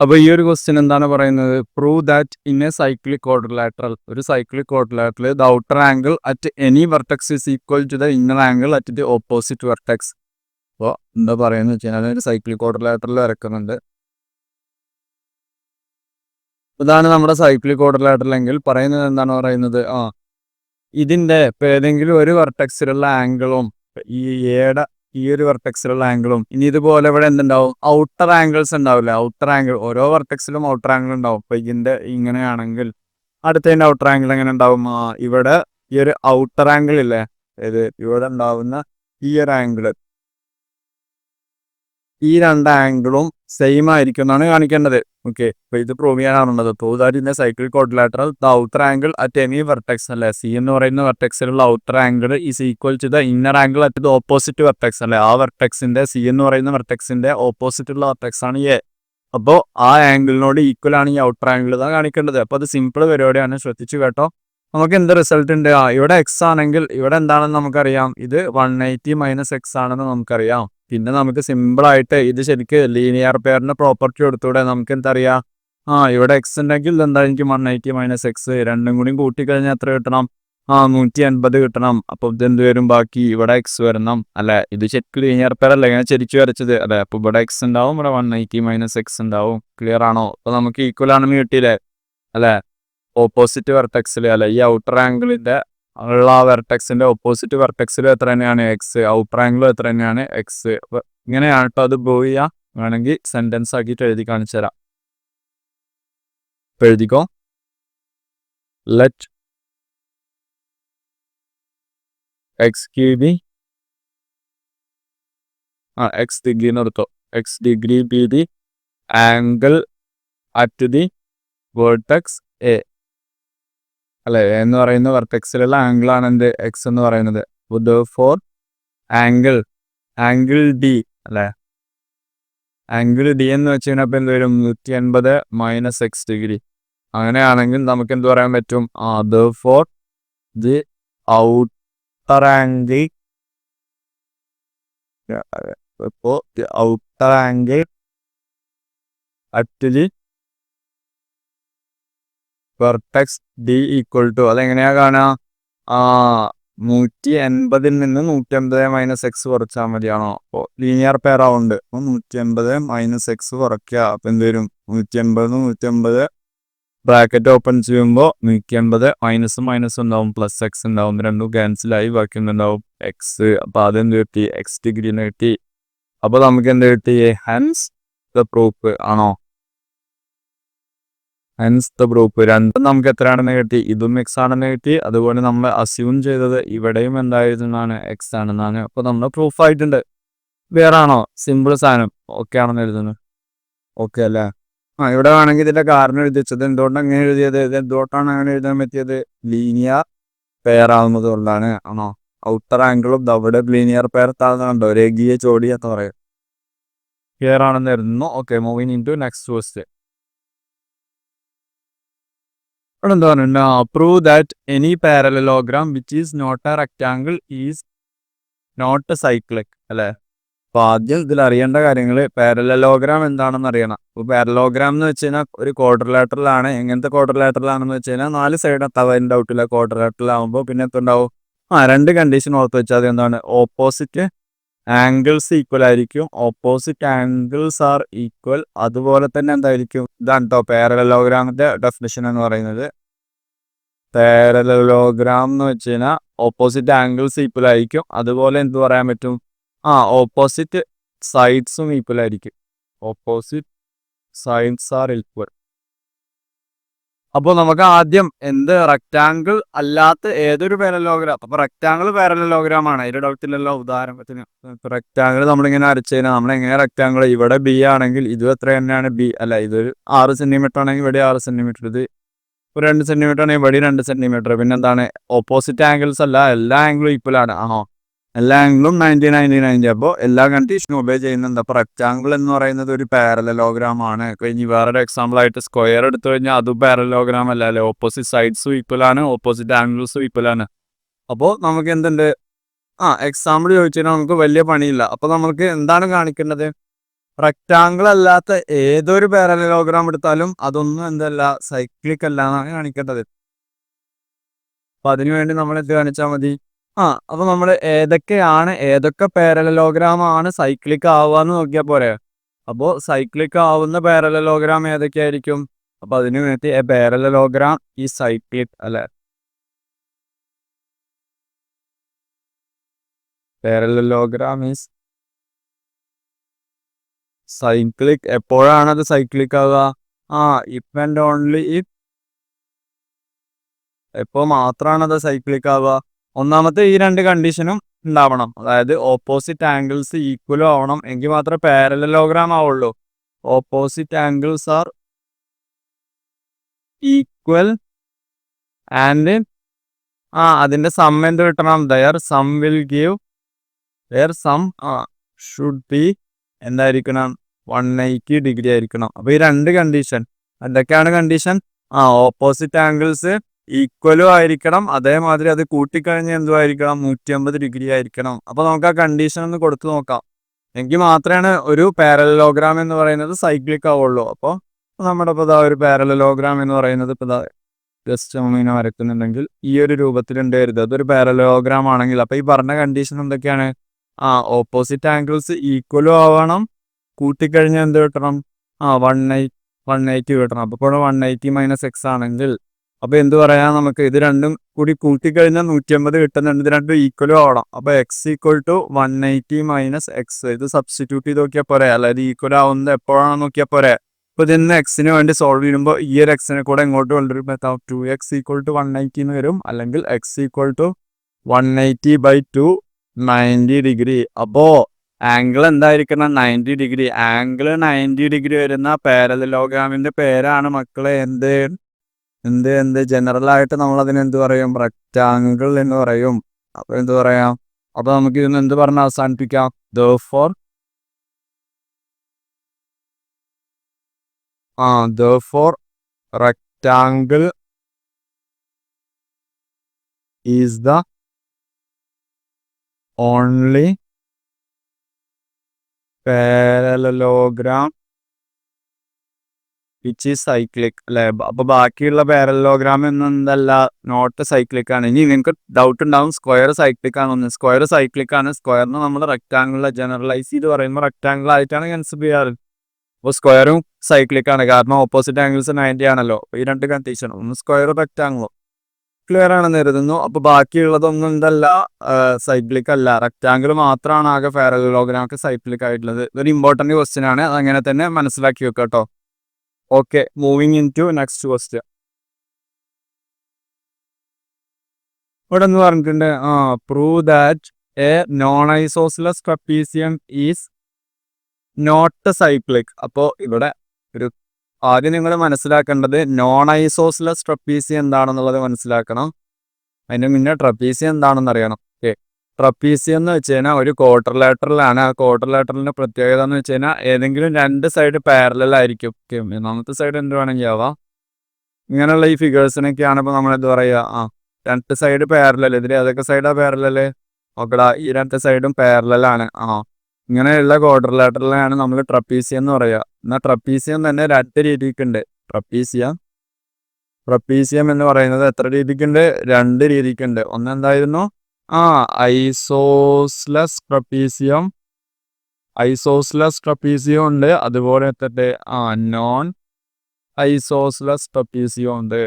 അപ്പൊ ഈ ഒരു ക്വസ്റ്റ്യൻ എന്താണ് പറയുന്നത്? Prove that in a cyclic quadrilateral ഒരു cyclic quadrilateral the outer angle at any vertex is equal to the inner angle at the opposite vertex അപ്പോൾ എന്താ പറയുന്നത് വെച്ച് കഴിഞ്ഞാൽ ഒരു സൈക്ലിക് ക്വാഡ്രിലാറ്ററൽ വരക്കുന്നുണ്ട്. ഇതാണ് നമ്മുടെ സൈക്ലിക് ക്വാഡ്രിലാറ്ററൽ എങ്കിൽ പറയുന്നത് എന്താണ് പറയുന്നത്? ആ ഇതിന്റെ ഇപ്പൊ ഏതെങ്കിലും ഒരു വെർട്ടക്സിലുള്ള ആംഗിളും ഈ എയുടെ ഈ ഒരു വെർട്ടെക്സിലുള്ള ആംഗിളും ഇനി ഇതുപോലെ ഇവിടെ എന്തുണ്ടാവും? ഔട്ടർ ആംഗിൾസ് ഉണ്ടാവില്ല? ഔട്ടർ ആംഗിൾ ഓരോ വെർട്ടെക്സിലും ഔട്ടർ ആംഗിൾ ഉണ്ടാവും. അപ്പൊ ഇതിന്റെ ഇങ്ങനെയാണെങ്കിൽ അടുത്തതിന്റെ ഔട്ടർ ആംഗിൾ എങ്ങനെ ഉണ്ടാവും? ഇവിടെ ഈ ഒരു ഔട്ടർ ആംഗിൾ ഇല്ലേ? ഇത് ഇവിടെ ഉണ്ടാവുന്ന ഈ ഒരു ആംഗിൾ ഈ രണ്ട് ആംഗിളും സെയിം ആയിരിക്കും എന്നാണ് കാണിക്കേണ്ടത്. ഓക്കെ അപ്പൊ ഇത് പ്രൂവ് ചെയ്യാനാണുള്ളത്. അപ്പോൾ in cyclic quadrilateral the outer angle at any vertex അല്ലെ? സി എന്ന് പറയുന്ന വെർട്ടെക്സിലുള്ള outer angle is equal to the inner angle at the opposite vertex അല്ലെ? ആ വെർട്ടെക്സിന്റെ സി എന്ന് പറയുന്ന വെർട്ടെക്സിന്റെ ഓപ്പോസിറ്റ് ഉള്ള വെർട്ടെക്സ് ആണ് എ അപ്പോൾ ആ ആംഗിളിനോട് ഈക്വൽ ആണ് ഈ ഔട്ടർ ആംഗിൾ ഇതാണ് കാണിക്കേണ്ടത്. അപ്പോൾ അത് സിമ്പിൾ പരിപാടിയാണ്. ശ്രദ്ധിച്ചു കേട്ടോ. നമുക്ക് എന്ത് റിസൾട്ട് ഉണ്ട്? ആ ഇവിടെ എക്സ് ആണെങ്കിൽ ഇവിടെ എന്താണെന്ന് നമുക്കറിയാം. ഇത് വൺ എയ്റ്റി മൈനസ് എക്സ് ആണെന്ന് നമുക്കറിയാം. പിന്നെ നമുക്ക് സിമ്പിൾ ആയിട്ട് ഇത് ശരിക്ക് ലീനിയർ പെയറിന് പ്രോപ്പർട്ടി കൊടുത്തൂടെ നമുക്ക് എന്താ അറിയാ ആ ഇവിടെ എക്സ് ഉണ്ടെങ്കിൽ എന്താ എനിക്ക് വൺ എയ്റ്റി മൈനസ് എക്സ് രണ്ടും കൂടി കൂട്ടിക്കഴിഞ്ഞാൽ എത്ര കിട്ടണം? ആ നൂറ്റി അൻപത് കിട്ടണം. അപ്പൊ ഇത് എന്ത് വരും? ബാക്കി ഇവിടെ എക്സ് വരണം. അല്ലെ? ഇത് ശരിക്കും ലീനിയർ പെയർ ഇങ്ങനെ ഞാൻ വരച്ചത്. അല്ലെ? അപ്പൊ ഇവിടെ എക്സ് ഉണ്ടാവും ഇവിടെ വൺ എയ്റ്റി മൈനസ് എക്സ് ഉണ്ടാവും. ക്ലിയർ ആണോ? അപ്പൊ നമുക്ക് ഈക്വൽ ആണെന്ന് കിട്ടിയില്ലേ? അല്ലെ? ഓപ്പോസിറ്റ് വെർട്ടെക്സിൽ അല്ലെ? ഈ ഔട്ടർ ആംഗിളിന്റെ ഉള്ള വെർട്ടെക്സിന്റെ ഓപ്പോസിറ്റ് വെർട്ടെക്സിലും എത്ര തന്നെയാണ് എക്സ് ആംഗിളും എത്ര തന്നെയാണ് എക്സ് ഇങ്ങനെയാണ് കേട്ടോ അത് പ്രൂവ് ചെയ്യുക വേണമെങ്കിൽ സെന്റൻസ് ആക്കിയിട്ട് എഴുതി കാണിച്ചു തരാം. എഴുതിക്കോ. ലെറ്റ് എക്സ് ക്യൂ ബി ആ എക്സ് ഡിഗ്രി എടുത്തോ. X degree be the angle at the vertex A അല്ലെ? എന്ന് പറയുന്ന വെർട്ടെക്സിലുള്ള ആംഗിൾ ആണ് എന്ത് എക്സ് എന്ന് പറയുന്നത്. ഫോർ ആംഗിൾ ആംഗിൾ ഡി അല്ലെ? ആംഗിൾ ഡി എന്ന് വെച്ച് കഴിഞ്ഞാൽ ഇപ്പൊ എന്ത് വരും? നൂറ്റി അൻപത് മൈനസ് എക്സ് ഡിഗ്രി അങ്ങനെയാണെങ്കിൽ നമുക്ക് എന്ത് പറയാൻ പറ്റും? അത് ഫോർ ദി ഔട്ടർ ആംഗിൾ ഇപ്പോ outer angle at the vertex D equal to അതെങ്ങനെയാ കാണാ ആ നൂറ്റി എൺപതിൽ നിന്ന് നൂറ്റി അമ്പത് മൈനസ് എക്സ് കുറച്ചാൽ മതിയാണോ? അപ്പോൾ ലീനിയർ പെയർ ആവുന്നുണ്ട്. അപ്പോൾ നൂറ്റി എൺപത് മൈനസ് എക്സ് കുറയ്ക്കുക. അപ്പം എന്ത് വരും? നൂറ്റി എൺപത് നൂറ്റി അമ്പത് ബ്രാക്കറ്റ് ഓപ്പൺ ചെയ്യുമ്പോൾ നൂറ്റി എൺപത് മൈനസ് മൈനസ് ഉണ്ടാവും. പ്ലസ് എക്സ് ഉണ്ടാവും രണ്ടും ക്യാൻസലായി ബാക്കി ഒന്നുണ്ടാവും എക്സ് അപ്പോൾ അതെന്ത് കിട്ടി? എക്സ് ഡിഗ്രീന്ന് കിട്ടി. അപ്പോൾ നമുക്ക് എന്ത് കിട്ടി? ഹൻസ് ദ പ്രൂഫ് ആണോ? ഹൻസ് ദ ഗ്രൂപ്പ് രണ്ടും നമുക്ക് എത്രയാണെന്ന് കിട്ടി ഇതും എക്സ് ആണെന്ന് കിട്ടി അതുപോലെ നമ്മൾ അസ്യൂം ചെയ്തത് ഇവിടെയും എന്തായിരുന്നാണ്? എക്സ് ആണെന്നാണ്. അപ്പൊ നമ്മൾ പ്രൂഫ് ആയിട്ടുണ്ട്. വേറെ ആണോ? സിമ്പിൾ സാധനം. ഓക്കെ ആണെന്ന് എഴുതുന്നത് ഓക്കെ അല്ലേ? ആ ഇവിടെ വേണമെങ്കിൽ ഇതിന്റെ കാരണം എഴുതിച്ചത് എന്തുകൊണ്ടാണ് അങ്ങനെ എഴുതിയത്? ഇത് എന്തുകൊണ്ടാണ് അങ്ങനെ എഴുതാൻ പറ്റിയത്? ലീനിയർ പെയർ ആവുന്നത് കൊണ്ടാണ്. ആണോ? ഔട്ടർ ആംഗിളും ദവിടെ ലീനിയർ പെയർ താഴ്ന്നുണ്ടോ രേഖീയ ജോഡി എന്ന് പറയും. ക്ലിയർ ആണെന്ന് എഴുതുന്നു. Okay moving into next question ഇവിടെ എന്താ പറയുക prove that any parallelogram which is not a rectangle is not cyclic അല്ലെ? അപ്പൊ ആദ്യം ഇതിൽ അറിയേണ്ട കാര്യങ്ങൾ പാരലലോഗ്രാം എന്താണെന്ന് അറിയണം. അപ്പൊ പാരലോഗ്രാം എന്ന് വെച്ച് കഴിഞ്ഞാൽ ഒരു ക്വാർട്ടർ ആണ്. എങ്ങനത്തെ ക്വാർട്ടർ ആണെന്ന് വെച്ച് കഴിഞ്ഞാൽ നാല് സൈഡ് എത്താൻ ഡൗട്ടില്ല ക്വാർട്ടർ ലാറ്ററിലാവുമ്പോൾ പിന്നെ എന്തുണ്ടാവും? ആ രണ്ട് കണ്ടീഷൻ ഓർത്ത് വെച്ചാൽ അത് എന്താണ്? ഓപ്പോസിറ്റ് ആംഗിൾസ് ഈക്വൽ ആയിരിക്കും. ഓപ്പോസിറ്റ് ആംഗിൾസ് ആർ ഈക്വൽ അതുപോലെ തന്നെ എന്തായിരിക്കും? ഇതാണ് കേട്ടോ പാരലലോഗ്രാമിന്റെ ഡെഫിനിഷൻ എന്ന് പറയുന്നത്. പാരലോഗ്രാം എന്ന് വെച്ച് കഴിഞ്ഞാൽ ഓപ്പോസിറ്റ് ആംഗിൾസ് ഈക്വൽ ആയിരിക്കും. അതുപോലെ എന്ത് പറയാൻ പറ്റും? ആ ഓപ്പോസിറ്റ് സൈഡ്സും ഈക്വൽ ആയിരിക്കും. ഓപ്പോസിറ്റ് സൈഡ്സ് ആർ ഈക്വൽ അപ്പോൾ നമുക്ക് ആദ്യം എന്ത് റെക്റ്റാങ്കിൾ അല്ലാത്ത ഏതൊരു പാരലോഗ്രാം അപ്പൊ റെക്റ്റാങ്കിൾ പാരലോഗ്രാം ആണ്. അതിന്റെ ഡൗട്ടില്ലല്ലോ ഉദാഹരണത്തിന്. റെക്റ്റാങ്കിൾ നമ്മളിങ്ങനെ അരച്ചു കഴിഞ്ഞാൽ നമ്മൾ എങ്ങനെ റെക്റ്റാങ്കിൾ ഇവിടെ ബി ആണെങ്കിൽ ഇത് എത്ര തന്നെയാണ്? ബി അല്ല ഇതൊരു ആറ് സെന്റിമീറ്റർ ആണെങ്കിൽ ഇവിടെ ആറ് സെന്റിമീറ്റർ ഇത് ഒരു രണ്ട് സെന്റിമീറ്റർ ആണെങ്കിൽ ഇവിടെ രണ്ട് സെന്റിമീറ്റർ പിന്നെ എന്താണ് ഓപ്പോസിറ്റ് ആംഗിൾസ് അല്ല എല്ലാ ആംഗിളും ഈക്വൽ ആണ്. ആണോ എല്ലാ ആംഗിളും നയന്റി നയന്റി അപ്പോൾ എല്ലാ കണ്ടീഷനും ഒബേ ചെയ്യുന്നുണ്ട്. അപ്പോൾ റെക്റ്റാങ്കിൾ എന്ന് പറയുന്നത് ഒരു പാരലോഗ്രാമാണ് കഴിഞ്ഞ് വേറൊരു എക്സാമ്പിൾ ആയിട്ട് സ്ക്വയർ എടുത്തു കഴിഞ്ഞാൽ അതും പാരലോഗ്രാം അല്ല അല്ലെ? ഓപ്പോസിറ്റ് സൈഡ്സും ഈക്വലാണ് ഓപ്പോസിറ്റ് ആംഗിൾസും ഈക്വലാണ് അപ്പോൾ നമുക്ക് എന്തുണ്ട്? ആ എക്സാമ്പിൾ ചോദിച്ചു നമുക്ക് വലിയ പണിയില്ല. അപ്പോൾ നമുക്ക് എന്താണ് കാണിക്കേണ്ടത്? റെക്റ്റാങ്കിൾ അല്ലാത്ത ഏതൊരു പാരലോഗ്രാം എടുത്താലും അതൊന്നും എന്തല്ല സൈക്ലിക് അല്ല എന്നാണ് കാണിക്കേണ്ടത്. അപ്പം അതിനുവേണ്ടി നമ്മൾ എന്ത് കാണിച്ചാൽ മതി? ആ അപ്പൊ നമ്മൾ ഏതൊക്കെയാണ് ഏതൊക്കെ പാരലലോഗ്രാം ആണ് സൈക്ലിക് ആവുക എന്ന് നോക്കിയാൽ പോരെ. അപ്പോൾ സൈക്ലിക് ആവുന്ന പാരലലോഗ്രാം ഏതൊക്കെയായിരിക്കും? അപ്പൊ അതിനു വേണ്ടി എ പാരലലോഗ്രാം ഈ സൈക്ലിക് അല്ലെ? പാരലലോഗ്രാം ഈസ് സൈക്ലിക് എപ്പോഴാണ് അത് സൈക്ലിക് ആവുക? ആ ഇഫ് ആൻഡ് ഓൺലി ഇഫ് എപ്പോ മാത്രമാണ് അത് സൈക്ലിക് ആവുക? ഒന്നാമത്തെ ഈ രണ്ട് കണ്ടീഷനും ഉണ്ടാവണം. അതായത് ഓപ്പോസിറ്റ് ആംഗിൾസ് ഈക്വലും ആവണം. എങ്കിൽ മാത്രമേ പാരലലോഗ്രാം ആവുള്ളൂ. Opposite angles are equal and ആ അതിന്റെ സം എന്ത് കിട്ടണം? Their sum will give their sum ആ ഷുഡ് ബി എന്തായിരിക്കണം? വൺ എയ്റ്റി ഡിഗ്രി ആയിരിക്കണം. അപ്പോൾ ഈ രണ്ട് കണ്ടീഷൻ എന്തൊക്കെയാണ് കണ്ടീഷൻ ആ ഓപ്പോസിറ്റ് ആംഗിൾസ് ഈക്വലും ആയിരിക്കണം. അതേമാതിരി അത് കൂട്ടിക്കഴിഞ്ഞാൽ എന്തുമായിരിക്കണം നൂറ്റി അമ്പത് ഡിഗ്രി ആയിരിക്കണം. അപ്പോൾ നമുക്ക് ആ കണ്ടീഷൻ ഒന്ന് കൊടുത്തു നോക്കാം. എങ്കിൽ മാത്രമാണ് ഒരു പാരലോഗ്രാം എന്ന് പറയുന്നത് സൈക്ലിക് ആവുള്ളൂ. അപ്പോൾ നമ്മുടെ ഇപ്പോൾ ഒരു പാരലോഗ്രാം എന്ന് പറയുന്നത് ഇപ്പോൾ ജസ്റ്റ് നമ്മളിങ്ങനെ വരക്കുന്നുണ്ടെങ്കിൽ ഈ ഒരു രൂപത്തിൽ ഉണ്ടായിരുന്നത് അതൊരു പാരലോഗ്രാം ആണെങ്കിൽ അപ്പോൾ ഈ പറഞ്ഞ കണ്ടീഷൻ എന്തൊക്കെയാണ്? ആ ഓപ്പോസിറ്റ് ആംഗിൾസ് ഈക്വലും ആവണം. കൂട്ടിക്കഴിഞ്ഞാൽ എന്ത് കിട്ടണം? ആ വൺ എയ്റ്റ് വൺ എയ്റ്റി കിട്ടണം. അപ്പോൾ ഇവിടെ വൺ എയ്റ്റി മൈനസ് എക്സ് ആണെങ്കിൽ അപ്പൊ എന്ത് പറയാം നമുക്ക്? ഇത് രണ്ടും കൂടി കൂട്ടിക്കഴിഞ്ഞാൽ നൂറ്റി അമ്പത് കിട്ടുന്നുണ്ട്. ഇത് രണ്ടും ഈക്വലും ആവണം. അപ്പൊ X equal to one eighty minus X ഇത് സബ്സ്റ്റിറ്റ്യൂട്ട് ചെയ്ത് നോക്കിയാൽ പോരെ. അല്ലാതെ ഈക്വൽ ആവുന്നത് എപ്പോഴാണെന്ന് നോക്കിയാൽ പോരെ. ഇപ്പൊ ഇതിന്ന് എക്സിന് വേണ്ടി സോൾവ് ചെയ്യുമ്പോൾ ഈ ഒരു എക്സിനെ കൂടെ ഇങ്ങോട്ട് കൊണ്ടുവരും. Two X equal to one ninety എന്ന് വരും. അല്ലെങ്കിൽ X equal to one eighty by two ninety degree അപ്പോ ആംഗിൾ എന്തായിരിക്കണം? Ninety degree angle ninety degree വരുന്ന പാരലോഗ്രാമിന്റെ പേരാണ് മക്കളെ. എന്ത്? എന്ത് എന്ത് ജനറൽ ആയിട്ട് നമ്മൾ അതിന് എന്ത് പറയും? റെക്റ്റാങ്കിൾ എന്ന് പറയും. അപ്പൊ എന്ത് പറയാം? അപ്പൊ നമുക്ക് ഇതിന് എന്ത് പറഞ്ഞ് അവസാനിപ്പിക്കാം? ദ ഫോർ ആ therefore rectangle is the only parallelogram which is cyclic അല്ലെ? അപ്പൊ ബാക്കിയുള്ള പാരലോഗ്രാം എന്നല്ല നോട്ട് സൈക്ലിക് ആണ്. ഇനി നിങ്ങൾക്ക് ഡൗട്ട് ഉണ്ടാവും സ്ക്വയർ സൈക്ലിക് ആണെന്ന് സ്ക്വയർ സൈക്ലിക് ആണ്. സ്ക്വയറിന് നമ്മൾ റെക്ടാങ്കിളിലെ ജനറലൈസ് ചെയ്ത് പറയുമ്പോൾ റെക്ടാങ്കിൾ ആയിട്ടാണ് കൺസിഡർ ചെയ്യാറ്. അപ്പോൾ സ്ക്വയറും സൈക്ലിക് ആണ്. കാരണം ഓപ്പോസിറ്റ് ആംഗിൾസ് നയന്റി ആണല്ലോ. ഈ രണ്ട് കണ്ടീഷൻ ഒന്ന് സ്ക്വയർ റെക്ടാംഗിളും ക്ലിയർ ആണെന്ന് കരുതുന്നു. അപ്പൊ ബാക്കിയുള്ളതൊന്നും എന്തല്ല സൈക്ലിക് അല്ല. റെക്ടാങ്കിൾ മാത്രമാണ് ആകെ പാരലോഗ്രാം ഒക്കെ സൈക്ലിക് ആയിട്ടുള്ളത്. ഇതൊരു ഇമ്പോർട്ടന്റ് ക്വസ്റ്റ്യൻ ആണ്. അതങ്ങനെ തന്നെ മനസ്സിലാക്കി വെക്കാം കേട്ടോ. Okay moving into next question ഇവിടെ എന്ന് പറഞ്ഞിട്ടുണ്ട് ആ prove that a non isosceles trapezium is not cyclic അപ്പോൾ ഇവിടെ ഒരു ആദ്യം നിങ്ങൾ മനസ്സിലാക്കേണ്ടത് നോൺ ഐസോസിലസ് ട്രപ്പീസിയം എന്താണെന്നുള്ളത് മനസ്സിലാക്കണം. അതിന് മുന്നേ ട്രപ്പീസിയം എന്താണെന്ന് അറിയണം. ട്രപ്പീസിയം എന്ന് വെച്ച് കഴിഞ്ഞാൽ ഒരു ക്വാർട്ടർ ലാറ്ററിലാണ് ആ ക്വാർട്ടർ ലാറ്ററിന്റെ പ്രത്യേകത എന്ന് വെച്ച് കഴിഞ്ഞാൽ ഏതെങ്കിലും രണ്ട് സൈഡ് പാരലൽ ആയിരിക്കും. ഒന്നാമത്തെ സൈഡ് എന്ത് വേണമെങ്കിൽ ആവാം. ഇങ്ങനെയുള്ള ഈ ഫിഗേഴ്സിനൊക്കെയാണ് ഇപ്പോൾ എന്താ പറയുക? ആ രണ്ട് സൈഡ് പാരലൽ ഇതിൽ ഏതൊക്കെ സൈഡാ പാരലൽ ഓക്കെടാ ഈ രണ്ട് സൈഡും പാരലലാണ് ആ ഇങ്ങനെയുള്ള ക്വാർട്ടർ ലാറ്ററിലാണ് നമ്മൾ ട്രപ്പീസി എന്ന് പറയുക. എന്നാൽ ട്രപ്പീസിയം തന്നെ രണ്ട് രീതിക്കുണ്ട്. ട്രപ്പീസിയം ട്രപ്പീസിയം എന്ന് പറയുന്നത് എത്ര രീതിക്കുണ്ട്? രണ്ട് രീതിക്കുണ്ട്. ഒന്ന് എന്തായിരുന്നു? ആ ഐസോസ്ലസ് ട്രപ്പീസിയം ഐസോസ്ലസ് ട്രപ്പീസിയം ഉണ്ട്. അതുപോലെ തന്നെ ആ നോൺ ഐസോസ്ലസ് ട്രപ്പീസിയം ഉണ്ട്.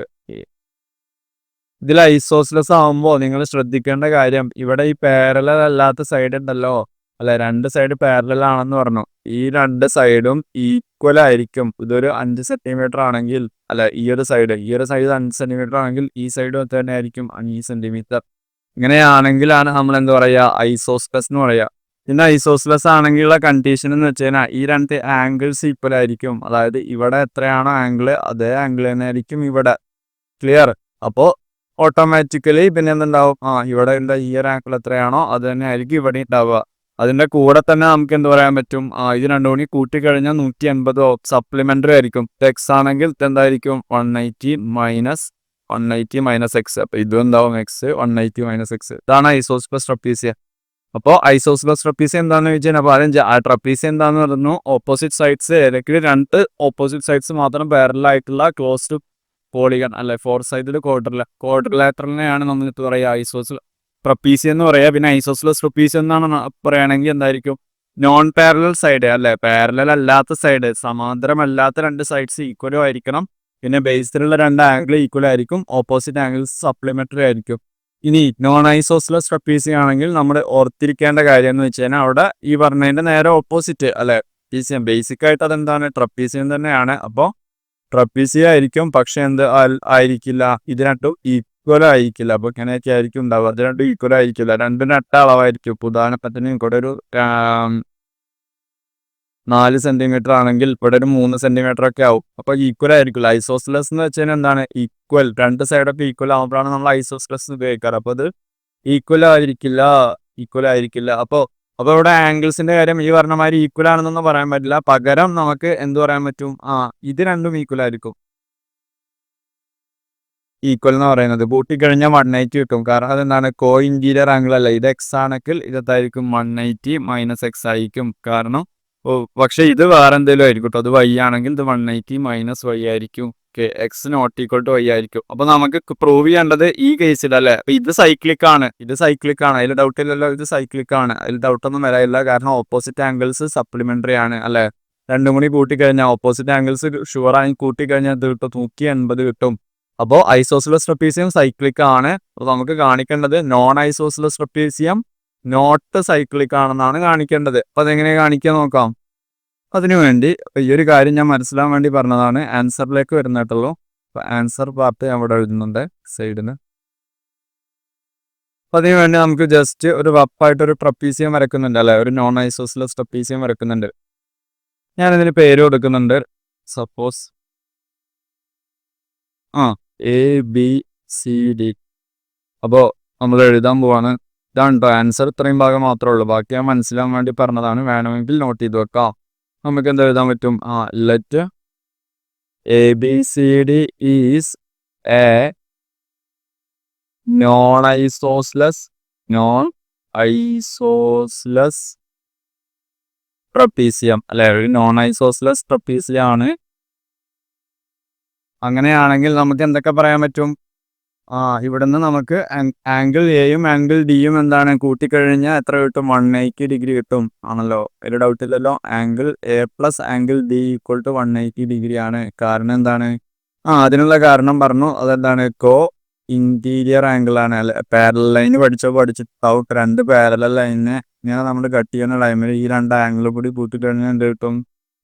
ഇതിൽ ഐസോസ്ലസ് ആവുമ്പോൾ നിങ്ങൾ ശ്രദ്ധിക്കേണ്ട കാര്യം ഇവിടെ ഈ പാരലൽ അല്ലാത്ത സൈഡ് ഉണ്ടല്ലോ. അല്ല രണ്ട് സൈഡ് പാരലൽ ആണെന്ന് പറഞ്ഞു. ഈ രണ്ട് സൈഡും ഈക്വൽ ആയിരിക്കും. ഇതൊരു അഞ്ച് സെന്റിമീറ്റർ ആണെങ്കിൽ അല്ല ഈ ഒരു സൈഡ് ഈ ഒരു സൈഡ് അഞ്ച് സെന്റിമീറ്റർ ആണെങ്കിൽ ഈ സൈഡും തന്നെ ആയിരിക്കും. അഞ്ച് സെന്റിമീറ്റർ ഇങ്ങനെയാണെങ്കിലാണ് നമ്മൾ എന്താ പറയുക ഐസോസ്ലസ് എന്ന് പറയുക പിന്നെ ഐസോസ്ലസ് ആണെങ്കിലുള്ള കണ്ടീഷൻ എന്ന് വെച്ച് കഴിഞ്ഞാൽ ഈ രണ്ട് ആംഗിൾസ് ഇപ്പോഴായിരിക്കും അതായത് ഇവിടെ എത്രയാണോ ആംഗിൾ അതേ ആംഗിൾ തന്നെ ആയിരിക്കും ഇവിടെ. ക്ലിയർ അപ്പോൾ ഓട്ടോമാറ്റിക്കലി പിന്നെ എന്തുണ്ടാവും? ആ ഇവിടെ ഉണ്ട് ഈ ഒരു ആംഗിൾ എത്രയാണോ അത് തന്നെ ആയിരിക്കും ഇവിടെ ഉണ്ടാവുക. അതിന്റെ കൂടെ തന്നെ നമുക്ക് എന്ത് പറയാൻ പറ്റും? ആ ഇത് രണ്ടു മണി കൂട്ടിക്കഴിഞ്ഞാൽ നൂറ്റി എൺപതോ സപ്ലിമെന്ററി ആയിരിക്കും. ടെക്സ് ആണെങ്കിൽ എന്തായിരിക്കും one ninety minus one eighty minus X അപ്പൊ ഇതും എന്താവും X one eighty minus X ഇതാണ് ഐസോസ് പ്ലസ് ട്രപ്പീസിയ അപ്പോൾ പ്ലസ് ട്രപ്പീസിയ എന്താന്ന് ചോദിച്ചാൽ അപ്പോൾ ആദ്യം ആ ട്രപ്പീസിയ എന്താന്ന് പറഞ്ഞു ഓപ്പോസിറ്റ് സൈഡ്സ് അല്ലെങ്കിൽ രണ്ട് ഓപ്പോസിറ്റ് സൈഡ്സ് മാത്രം പാരലായിട്ടുള്ള ക്ലോസ്ഡ് പോളിഗൺ അല്ലെ ഫോർ സൈഡിൽ ക്വാർട്ടർ ക്വാർട്ടർലാറ്ററിനെയാണ് നമ്മൾ പറയുക ഐസോസ് ട്രപ്പീസിയ എന്ന് പറയാ. പിന്നെ ഐസോസ്ലസ് ട്രപ്പീസിയ എന്നാണ് പറയുകയാണെങ്കിൽ എന്തായിരിക്കും? നോൺ പാരലൽ സൈഡ് അല്ലെ? പാരലൽ അല്ലാത്ത സൈഡ് സമാന്തരമല്ലാത്ത രണ്ട് സൈഡ്സ് ഈക്വലും ആയിരിക്കണം. പിന്നെ ബേസിലുള്ള രണ്ട് ആംഗിൾ ഈക്വൽ ആയിരിക്കും. ഓപ്പോസിറ്റ് ആംഗിൾസ് സപ്ലിമെന്ററി ആയിരിക്കും. ഇനി നോൺ ഐസോസിലസ് ട്രപ്പീസി ആണെങ്കിൽ നമ്മൾ ഓർത്തിരിക്കേണ്ട കാര്യം എന്ന് വെച്ച് കഴിഞ്ഞാൽ അവിടെ ഈ പറഞ്ഞതിന്റെ നേരെ ഓപ്പോസിറ്റ് അല്ലെ? ട്രപ്പീസിയം ബേസിക് ആയിട്ട് അതെന്താണ്? ട്രപ്പീസിയം തന്നെയാണ്. അപ്പോൾ ട്രപ്പീസി ആയിരിക്കും. പക്ഷെ എന്ത് ആയിരിക്കില്ല. ഇത് രണ്ടും ഈക്വൽ ആയിരിക്കില്ല. അപ്പോൾ ഇങ്ങനെയൊക്കെ ആയിരിക്കും ഉണ്ടാവുക. അത് രണ്ടും ഈക്വൽ ആയിരിക്കില്ല. രണ്ടും നട്ട അളവായിരിക്കും. ഉദാഹരണത്തിന് ഇവിടെ ഒരു നാല് സെന്റിമീറ്റർ ആണെങ്കിൽ ഇവിടെ ഒരു മൂന്ന് സെന്റിമീറ്റർ ഒക്കെ ആവും. അപ്പൊ ഈക്വൽ ആയിരിക്കില്ല ഐസോസ്ലെസ് എന്ന് വെച്ചാൽ എന്താണ്? ഈക്വൽ രണ്ട് സൈഡൊക്കെ ഈക്വൽ ആവുമ്പോഴാണ് നമ്മൾ ഐസോസ്ലെസ് ഉപയോഗിക്കാറ്. അപ്പൊ അത് ഈക്വൽ ആയിരിക്കില്ല ഈക്വൽ ആയിരിക്കില്ല. അപ്പോൾ അപ്പൊ ഇവിടെ ആംഗിൾസിന്റെ കാര്യം ഈ പറഞ്ഞ മാതിരി ഈക്വൽ ആണെന്നൊന്നും പറയാൻ പറ്റില്ല. പകരം നമുക്ക് എന്ത് പറയാൻ പറ്റും? ആ ഇത് രണ്ടും ഈക്വൽ ആയിരിക്കും. ഈക്വൽ എന്ന് പറയുന്നത് പൂട്ടിക്കഴിഞ്ഞാൽ വൺ എയ്റ്റി കിട്ടും കാരണം അതെന്താണ്? കോ ഇന്റീരിയർ ആംഗിൾ അല്ല. ഇത് എക്സ് ആണെങ്കിൽ ഇതായിരിക്കും വൺ എയ്റ്റി മൈനസ് എക്സ് ആയിരിക്കും. കാരണം പക്ഷെ ഇത് വേറെ എന്തെങ്കിലും ആയിരിക്കും കേട്ടോ അത് വൈ ആണെങ്കിൽ ഇത് വൺ എയ്റ്റി മൈനസ് വൈ ആയിരിക്കും. Okay X not equal to Y ആയിരിക്കും. അപ്പൊ നമുക്ക് പ്രൂവ് ചെയ്യേണ്ടത് ഈ കേസിൽ അല്ലേ? അപ്പൊ ഇത് സൈക്ലിക് ആണ്. ഇത് സൈക്ലിക് ആണ്. അതിൽ ഡൗട്ട് ഇല്ലല്ലോ ഇത് സൈക്ലിക് ആണ്. അതിൽ ഡൗട്ട് ഒന്നും വരാനില്ല കാരണം ഓപ്പോസിറ്റ് ആംഗിൾസ് സപ്ലിമെന്ററി ആണ് അല്ലെ? രണ്ടും കൂടി കൂട്ടിക്കഴിഞ്ഞാൽ ഓപ്പോസിറ്റ് ആംഗിൾസ് ഷുവർ ആയി കൂട്ടിക്കഴിഞ്ഞാൽ ഇത് കിട്ടും. നൂറ്റി എൺപത് കിട്ടും. അപ്പോൾ ഐസോസിലസ് ട്രപ്പീസിയം സൈക്ലിക് ആണ്. അപ്പോൾ നമുക്ക് കാണിക്കേണ്ടത് non isosceles trapezium not cyclic ആണെന്നാണ് കാണിക്കേണ്ടത്. അപ്പൊ അതെങ്ങനെ കാണിക്കാൻ നോക്കാം. അതിനു വേണ്ടി ഈ ഒരു കാര്യം ഞാൻ മനസ്സിലാൻ വേണ്ടി പറഞ്ഞതാണ്. ആൻസറിലേക്ക് വരുന്നിട്ടുള്ളൂ അപ്പം ആൻസർ പാർട്ട് ഞാൻ ഇവിടെ എഴുതുന്നുണ്ട് സൈഡിന് അപ്പൊ അതിനു വേണ്ടി നമുക്ക് ജസ്റ്റ് ഒരു വപ്പായിട്ട് ഒരു ട്രപ്പീസിയം വരക്കുന്നുണ്ട് അല്ലെ? ഒരു നോൺ ഐസോസിലസ് ട്രപ്പീസിയം വരക്കുന്നുണ്ട്. ഞാൻ ഇതിന് പേര് കൊടുക്കുന്നുണ്ട്. സപ്പോസ് ആ എ ബി സി ഡി അപ്പോൾ നമ്മൾ എഴുതാൻ പോവാണ്. ഇതാണ് കേട്ടോ ആൻസർ ഇത്രയും ഭാഗം മാത്രമേ ഉള്ളൂ. ബാക്കി ഞാൻ മനസ്സിലാൻ വേണ്ടി പറഞ്ഞതാണ്. വേണമെങ്കിൽ നോട്ട് ചെയ്ത് വെക്കാം. നമുക്ക് എന്താ എഴുതാൻ പറ്റും? ആ let A B C D is a non isosceles non isosceles trapezium അല്ലെ നോൺ ഐസോസ്ലെസ് ട്രപ്പീസിയം ആണ്. അങ്ങനെയാണെങ്കിൽ നമുക്ക് എന്തൊക്കെ പറയാൻ പറ്റും? ആ ഇവിടുന്ന് നമുക്ക് ആംഗിൾ എയും ആംഗിൾ ഡിയും എന്താണ്? കൂട്ടിക്കഴിഞ്ഞാൽ എത്ര കിട്ടും? വൺ എയ്റ്റി ഡിഗ്രി കിട്ടും. ആണല്ലോ? ഒരു ഡൗട്ട് ഇല്ലല്ലോ. Angle A plus angle D equal to one eighty degree ആണ്. കാരണം എന്താണ്? ആ അതിനുള്ള കാരണം പറഞ്ഞു. അതെന്താണ്? കോ ഇന്റീരിയർ ആംഗിൾ ആണ്. അല്ലെ? പാരൽ ലൈൻ പഠിച്ചോ? പഠിച്ചിട്ടാവും രണ്ട് പാരലൽ ലൈനിനെ ഇങ്ങനെ നമ്മൾ കട്ട് ചെയ്യുന്ന ടൈമിൽ ഈ രണ്ട് ആംഗിൾ കൂടി കൂട്ടിക്കഴിഞ്ഞാൽ എന്ത് കിട്ടും?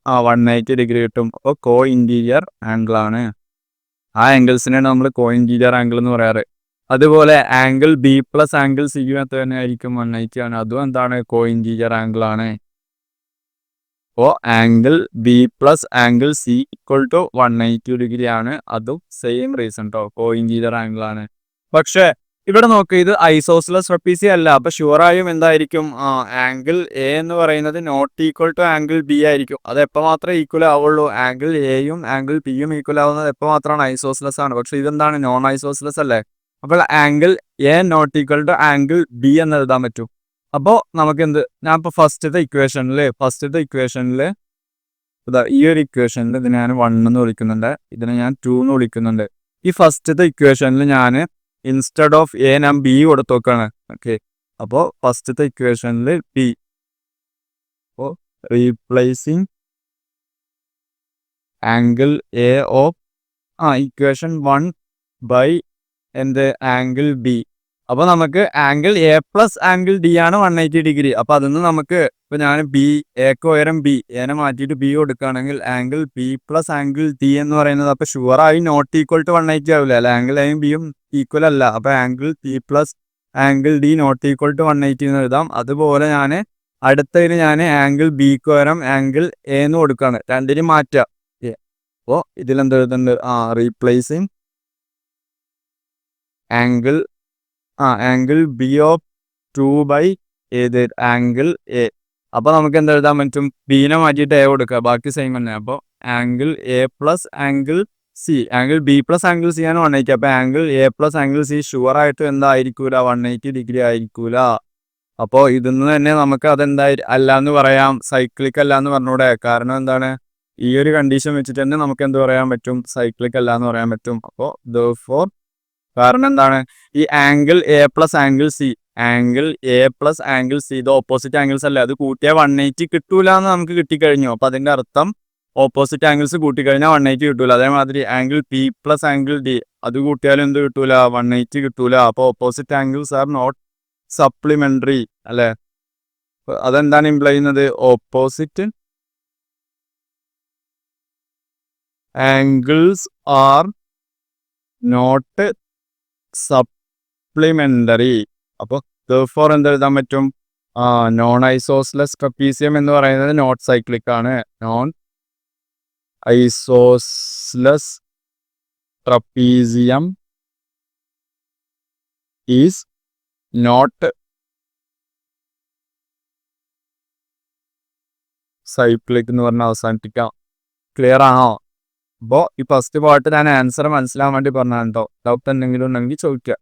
ആ വൺ എയ്റ്റി ഡിഗ്രി കിട്ടും. അപ്പോൾ കോ ഇന്റീരിയർ ആംഗിൾ ആണ്. ആ ആംഗിൾസിനെയാണ് നമ്മൾ കോയിൻ ഗീലർ ആംഗിൾ എന്ന് പറയാറ്. അതുപോലെ angle B plus angle C അത് തന്നെ ആയിരിക്കും വൺ എയ്റ്റി ആണ്. അതും എന്താണ്? കോയിൻ ഗീലർ ആംഗിൾ ആണ്. അപ്പോൾ angle B plus angle C equal to one eighty degree ആണ്. അതും സെയിം റീസൺ കേട്ടോ കോയിൻ ഗീലർ ആംഗിൾ ആണ്. പക്ഷേ ഇവിടെ നോക്ക് ഇത് ഐസോസിലസ് റെപ്പീസി അല്ല. അപ്പൊ ഷുവറായും എന്തായിരിക്കും? ആംഗിൾ എ എന്ന് പറയുന്നത് not equal to angle B ആയിരിക്കും. അത് എപ്പോൾ മാത്രമേ ഈക്വൽ ആവുള്ളൂ? ആംഗിൾ എയും ആംഗിൾ ബിയും ഈക്വൽ ആവുന്നത് എപ്പോൾ മാത്രമാണ് ഐസോസിലസ് ആണ്. പക്ഷെ ഇതെന്താണ്? നോൺ ഐസോസിലസ് അല്ലേ? അപ്പോൾ angle A not equal to angle B എന്ന് എഴുതാൻ പറ്റും. അപ്പോൾ നമുക്ക് എന്ത് ഞാൻ ഇപ്പോൾ ഫസ്റ്റത്തെ ഇക്വേഷനിൽ ഫസ്റ്റത്തെ ഇക്വേഷനിൽ ഈ ഒരു ഇക്വേഷനിൽ ഇതിനെ ഞാൻ വൺ എന്ന് വിളിക്കുന്നുണ്ട്. ഇതിനെ ഞാൻ ടു എന്ന് വിളിക്കുന്നുണ്ട്. ഈ ഫസ്റ്റത്തെ ഇക്വേഷനിൽ ഞാൻ ഇൻസ്റ്റഡ് ഓഫ് എ ഞാൻ ബി കൊടുത്തു നോക്കാണ്. ഓക്കെ അപ്പോൾ ഫസ്റ്റത്തെ ഇക്വേഷനിൽ ബി അപ്പോൾ replacing angle A of uh equation one by എന്റെ ആംഗിൾ ബി അപ്പോൾ നമുക്ക് angle A plus angle D ആണ് വൺ എയ്റ്റി ഡിഗ്രി അപ്പോൾ അതിന്ന് നമുക്ക് ഇപ്പൊ ഞാൻ ബി എക്ക് ഉയരം ബി എനെ മാറ്റിയിട്ട് ബി കൊടുക്കുകയാണെങ്കിൽ angle B plus angle D എന്ന് പറയുന്നത് അപ്പോൾ ഷുവറായി not equal to one eighty ആവില്ല അല്ല? ആംഗിൾ എയും ബിയും ഈക്വൽ അല്ല. അപ്പോൾ angle B plus angle D not equal to one eighty എന്ന് എഴുതാം. അതുപോലെ ഞാൻ അടുത്തതിന് ഞാൻ ആംഗിൾ ബിക്ക് ഉയരം ആംഗിൾ എ എന്ന് കൊടുക്കുകയാണ് രണ്ടിനും മാറ്റുക അപ്പോൾ ഇതിലെന്ത് എഴുതുന്നുണ്ട് ആ replacing angle uh angle B of two by ഏത്? ആംഗിൾ എ അപ്പോൾ നമുക്ക് എന്താ എഴുതാൻ പറ്റും? ബീനെ മാറ്റിയിട്ട് എ കൊടുക്കുക. ബാക്കി സെയിം തന്നെ. അപ്പോൾ angle A plus angle C angle B plus angle C ആണ് വൺ എയ്റ്റി അപ്പോൾ angle A plus angle C sure ആയിട്ട് എന്തായിരിക്കൂല? വൺ എയ്റ്റി ഡിഗ്രി ആയിരിക്കൂല. അപ്പോൾ നിന്ന് തന്നെ നമുക്ക് അതെന്തായി അല്ല എന്ന് പറയാം. സൈക്ലിക് അല്ല എന്ന് പറഞ്ഞൂടെ. കാരണം എന്താണ്? ഈ ഒരു കണ്ടീഷൻ വെച്ചിട്ട് തന്നെ നമുക്ക് എന്ത് പറയാൻ പറ്റും? സൈക്ലിക് അല്ല എന്ന് പറയാൻ പറ്റും. അപ്പോൾ ദ ഫോർ കാരണം എന്താണ്? ഈ angle A plus angle C angle A plus angle C ഇത് ഓപ്പോസിറ്റ് ആംഗിൾസ് അല്ലേ? അത് കൂട്ടിയാൽ വൺ എയ്റ്റി കിട്ടൂല എന്ന് നമുക്ക് കിട്ടിക്കഴിഞ്ഞു. അപ്പൊ അതിന്റെ അർത്ഥം ഓപ്പോസിറ്റ് ആംഗിൾസ് കൂട്ടിക്കഴിഞ്ഞാൽ വൺ എയ്റ്റി കിട്ടൂല. അതേമാതിരി angle P plus angle D അത് കൂട്ടിയാലും എന്ത് കിട്ടൂല? വൺ എയ്റ്റി കിട്ടൂല. അപ്പൊ opposite angles are not supplementary അല്ലെ? അതെന്താണ് ഇംപ്ലൈ ചെയ്യുന്നത്? Opposite angles are not supplementary അപ്പോൾ ഫോർ എന്ത് എഴുതാൻ പറ്റും? നോൺ ഐസോസ്ലെസ് ട്രപ്പീസിയം എന്ന് പറയുന്നത് നോട്ട് സൈക്ലിക് ആണ്. Non isosceles trapezium is not cyclic എന്ന് പറഞ്ഞാൽ അവസാനിപ്പിക്കാം. ക്ലിയർ ആണോ? അപ്പോൾ ഈ ഫസ്റ്റ് പാർട്ട് ഞാൻ ആൻസർ മനസ്സിലാവാൻ വേണ്ടി പറഞ്ഞാൽ ഡൗട്ട് എന്തെങ്കിലും ഉണ്ടെങ്കിൽ ചോദിക്കുക